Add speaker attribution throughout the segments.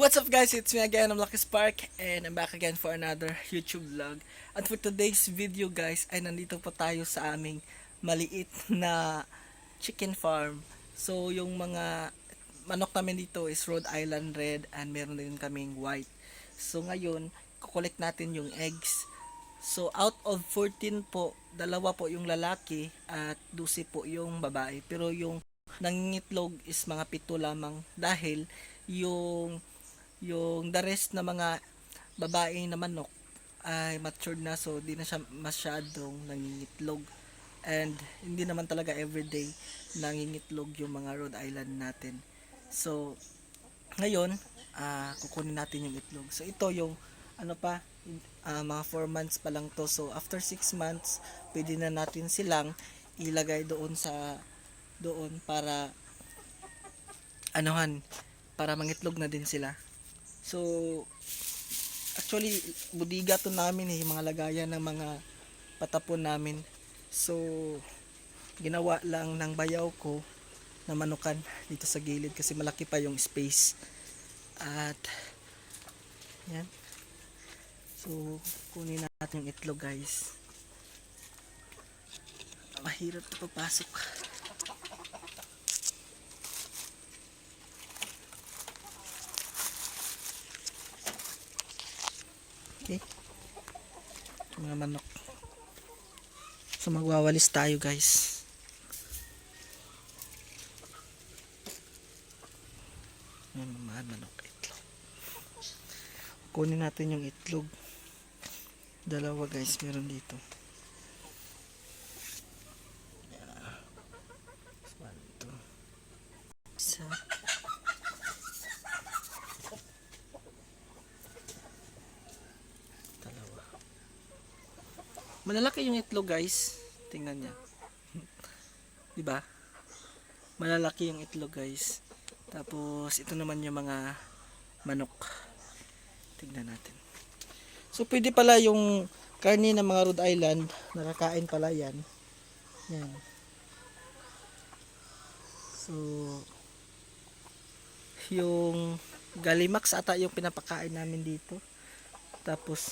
Speaker 1: What's up guys, it's me again, I'm Lucky Spark and I'm back again for another YouTube vlog. At for today's video guys, ay nandito po tayo sa aming maliit na chicken farm. So yung mga manok namin dito is Rhode Island Red and meron din kaming white. So ngayon, kukolect natin yung eggs. So out of 14 po, dalawa po yung lalaki at 12 po yung babae. Pero yung nangingitlog is mga pito lamang dahil yung yung the rest na mga babae na manok ay matured na so di na siya masyadong nangingitlog. And hindi naman talaga everyday nangingitlog yung mga Rhode Island natin. So ngayon ah kukunin natin yung itlog. So ito yung ano pa ah, mga 4 months pa lang to. So after 6 months pwede na natin silang ilagay doon sa doon para anuhan para mangitlog na din sila so actually budiga to namin eh mga lagayan ng mga patapon namin. So ginawa lang ng bayaw ko na manukan dito sa gilid kasi malaki pa yung space. At yan. So kunin natin yung itlog guys. Mahirap ito papasok Okay. Mga manok. So magwawalis tayo guys. Yan mga manok itlog. Kunin natin yung itlog. Dalawa guys meron dito. One, two. Isa. Malalaki yung itlog, guys. Tingnan niya. 'Di ba? Malalaki yung itlog, guys. Tapos ito naman yung mga manok. Tingnan natin. So pwede pala yung karne ng mga Rhode Island, nakakain pala 'yan. Yan. So yung Galimax ata yung pinapakain namin dito. Tapos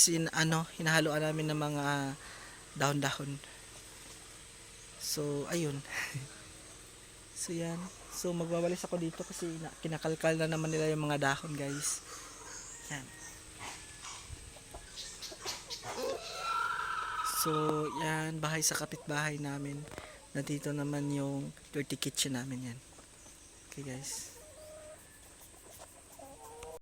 Speaker 1: sin ano, hinahaluan namin ng mga dahon-dahon. So ayun. so yan. So magwawalis ako dito kasi na, kinakalkal na naman nila yung mga dahon, guys. Yan. So yan, bahay sa kapitbahay namin. Nandito naman yung dirty kitchen namin yan. Okay guys.